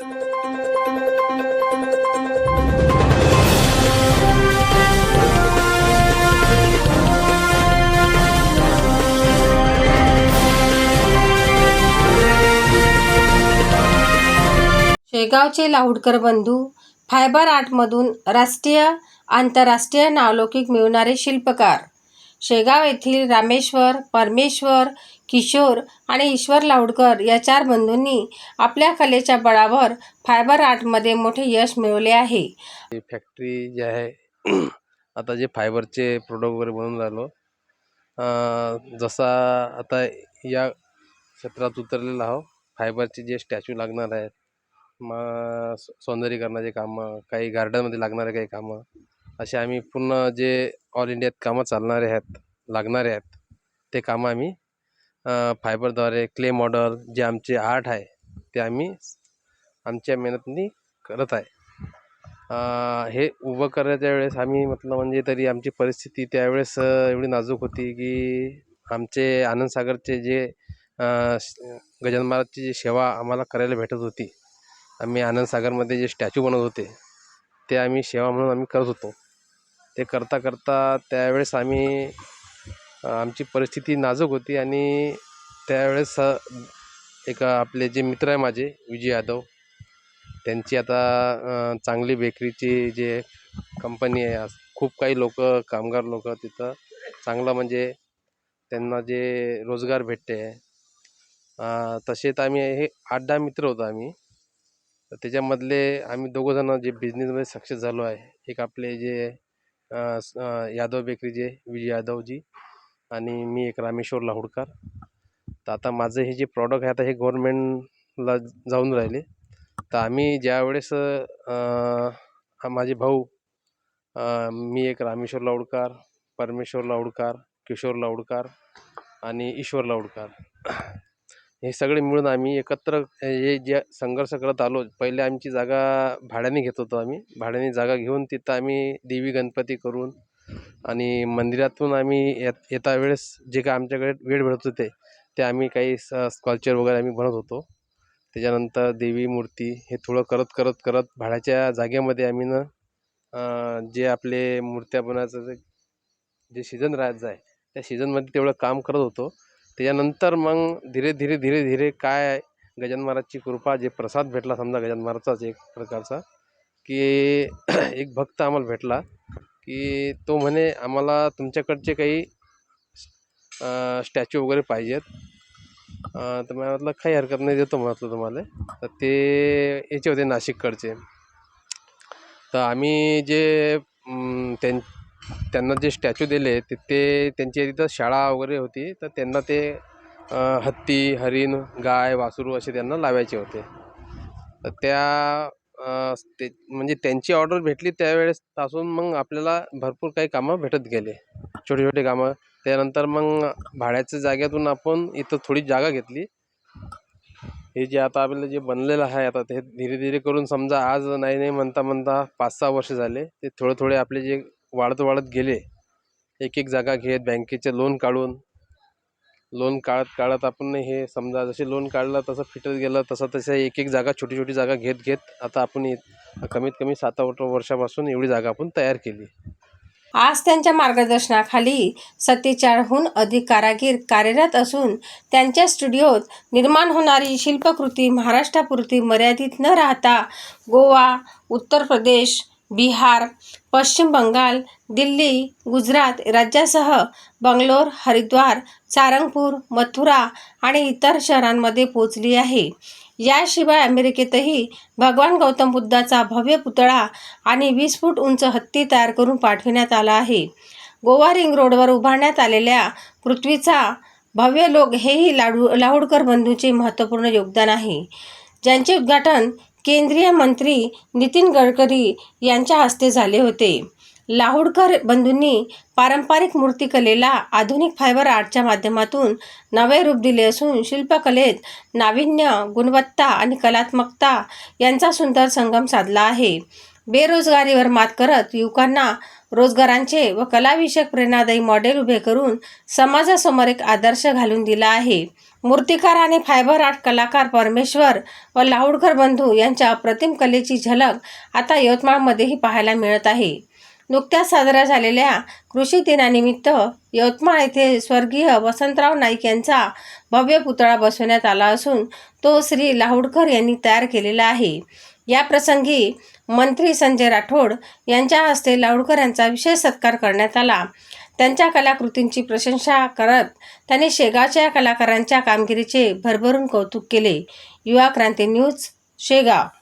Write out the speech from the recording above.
शेगावचे लाहुडकर बंधू फायबर आर्टमधून राष्ट्रीय आंतरराष्ट्रीय नावलौकिक मिळवणारे शिल्पकार. शेगाव येथील रामेश्वर परमेश्वर किशोर आणि ईश्वर लावडकर या चार बंधूंनी आपल्या कलेच्या बळावर फायबर आर्टमध्ये मोठे यश मिळवले आहे. फॅक्टरी जे आहे आता जे फायबरचे प्रोडक्ट वगैरे बनवून राहिलो जसा आता या क्षेत्रात उतरलेला आहो फायबरचे जे स्टॅच्यू लागणार आहेत मग सौंदर्यीकरणाचे कामं काही गार्डनमध्ये लागणारे काही कामं असे आम्ही पूर्ण जे ऑल इंडियात कामं चालणारे आहेत लागणारे आहेत ते कामं आम्ही फायबरद्वारे क्ले मॉडल जे आमचे आर्ट आहे ते आम्ही आमच्या मेहनतीने करत आहे. हे उभं करायच्या वेळेस आम्ही म्हटलं म्हणजे तरी आमची परिस्थिती त्यावेळेस एवढी नाजूक होती की आमचे आनंदसागरचे जे गजान गजानन महाराजची जी सेवा आम्हाला करायला भेटत होती आम्ही आनंदसागरमध्ये जे स्टॅच्यू बनवत होते ते आम्ही सेवा म्हणून आम्ही करत होतो. ते करता करता त्यावेळेस आम्ही आमची परिस्थिती नाजूक होती आणि त्यावेळेस अं, एक आपले जे मित्र आहे माझे विजय यादव त्यांची आता चांगली बेकरीची जे कंपनी आहे आज खूप काही लोक कामगार लोक तिथं चांगलं म्हणजे त्यांना जे रोजगार भेटते. तसे तसेच आम्ही हे आठ दहा मित्र होतो आम्ही. तर त्याच्यामधले आम्ही दोघंजणं जे बिझनेसमध्ये सक्सेस झालो आहे एक आपले जे अं, स- अं, यादव बेकरीचे विजय यादवजी आणि मी एक रामेश्वर लाहुडकर. तर आता माझं हे जे प्रॉडक्ट आहे आता हे गव्हर्मेंटला जाऊन राहिले. तर आम्ही ज्यावेळेस हा माझे भाऊ मी एक रामेश्वर लाऊडकार परमेश्वर लाऊडकार किशोर लाऊडकार आणि ईश्वर लाऊडकार हे सगळे मिळून आम्ही एकत्र हे जे संघर्ष करत आलो पहिले आमची जागा भाड्याने घेत होतो आम्ही. भाड्याने जागा घेऊन तिथं आम्ही देवी गणपती करून आणि मंदिरातून आम्ही येत येता वेळेस जे काय आमच्याकडे वेळ भेटत होते ते आम्ही काही स स्कल्पचर वगैरे आम्ही बनवत होतो. त्याच्यानंतर देवी मूर्ती हे थोडं करत करत करत भाड्याच्या जागेमध्ये आम्ही ना जे आपले मूर्त्या बनवायचं जे जे सीजन राहायचं आहे त्या सीजनमध्ये तेवढं काम करत होतो. त्याच्यानंतर मग धीरे धीरे धीरे धीरे काय गजान गजानन महाराजची कृपा जे प्रसाद भेटला समजा गजानन महाराजचाच एक प्रकारचा की एक भक्त आम्हाला भेटला. की तो म्हणे आम्हाला तुमच्याकडचे काही स्टॅच्यू वगैरे पाहिजेत. तर मी म्हटलं काही हरकत नाही देतो म्हटलं तुम्हाला. तर ते याचे होते नाशिककडचे. तर आम्ही जे त्यां त्यांना जे स्टॅच्यू दिले ते ते त्यांची तिथं शाळा वगैरे होती तर त्यांना ते हत्ती हरिण गाय वासरू असे त्यांना लावायचे होते. तर त्या ते म्हणजे त्यांची ऑर्डर भेटली त्यावेळेस पासून मग आपल्याला भरपूर काही कामं भेटत गेले. छोटे छोटे कामं. त्यानंतर मग भाड्याच्या जागेतून आपण इथं थोडी जागा घेतली. हे जे आता आपल्याला जे बनलेलं आहे आता ते धीरे धीरे करून समजा आज नाही नाही म्हणता म्हणता पाच सहा वर्ष झाले. ते थोडे थोडे आपले जे वाढत वाढत गेले. एक एक जागा घेत बँकेचे लोन काढून लोन काढत काढत आपण हे समजा जसे लोन काढलं तसं फिटत गेलं तसं तसं एक एक जागा छोटी छोटी जागा घेत घेत आता आपण कमीत कमी सात आठ वर्षापासून एवढी जागा आपण तयार केली आज त्यांच्या मार्गदर्शनाखाली सत्तेचाळहून अधिक कारागीर कार्यरत असून त्यांच्या स्टुडिओत निर्माण होणारी शिल्पकृती महाराष्ट्रापुरती मर्यादित न राहता गोवा उत्तर प्रदेश बिहार पश्चिम बंगाल दिल्ली गुजरात राज्यासह बंगलोर हरिद्वार सारंगपूर मथुरा आणि इतर शहरांमध्ये पोचली आहे. याशिवाय अमेरिकेतही भगवान गौतम बुद्धाचा भव्य पुतळा आणि वीस फूट उंच हत्ती तयार करून पाठविण्यात आला आहे. गोवा रिंग रोडवर उभारण्यात आलेल्या पृथ्वीचा भव्य लोक हेही लाडू लाहुडकर बंधूंचे महत्त्वपूर्ण योगदान आहे. ज्यांचे उद्घाटन केंद्रीय मंत्री नितीन गडकरी यांच्या हस्ते झाले होते. लाहुडकर बंधूंनी पारंपरिक मूर्तिकलेला आधुनिक फायबर आर्टच्या माध्यमातून नवे रूप दिले असून शिल्पकलेत नाविन्य गुणवत्ता आणि कलात्मकता यांचा सुंदर संगम साधला आहे. बेरोजगारीवर मात करत युवकांना रोजगारांचे व कलाविषयक प्रेरणादायी मॉडेल उभे करून समाजासमोर एक आदर्श घालून दिला आहे. मूर्तिकार आणि फायबर आर्ट कलाकार परमेश्वर व लाऊडकर बंधू यांच्या अप्रतिम कलेची झलक आता यवतमाळमध्येही पाहायला मिळत आहे. नुकत्याच साजऱ्या झालेल्या कृषी दिनानिमित्त यवतमाळ येथे स्वर्गीय वसंतराव नाईक यांचा भव्य पुतळा बसवण्यात आला असून तो श्री लाहुडकर यांनी तयार केलेला आहे. या प्रसंगी मंत्री संजय राठोड यांच्या हस्ते लाहुडकर यांचा विशेष सत्कार करण्यात आला. त्यांच्या कलाकृतींची प्रशंसा करत त्यांनी शेगावच्या कलाकारांच्या कामगिरीचे भरभरून कौतुक केले. युवा क्रांती न्यूज शेगाव.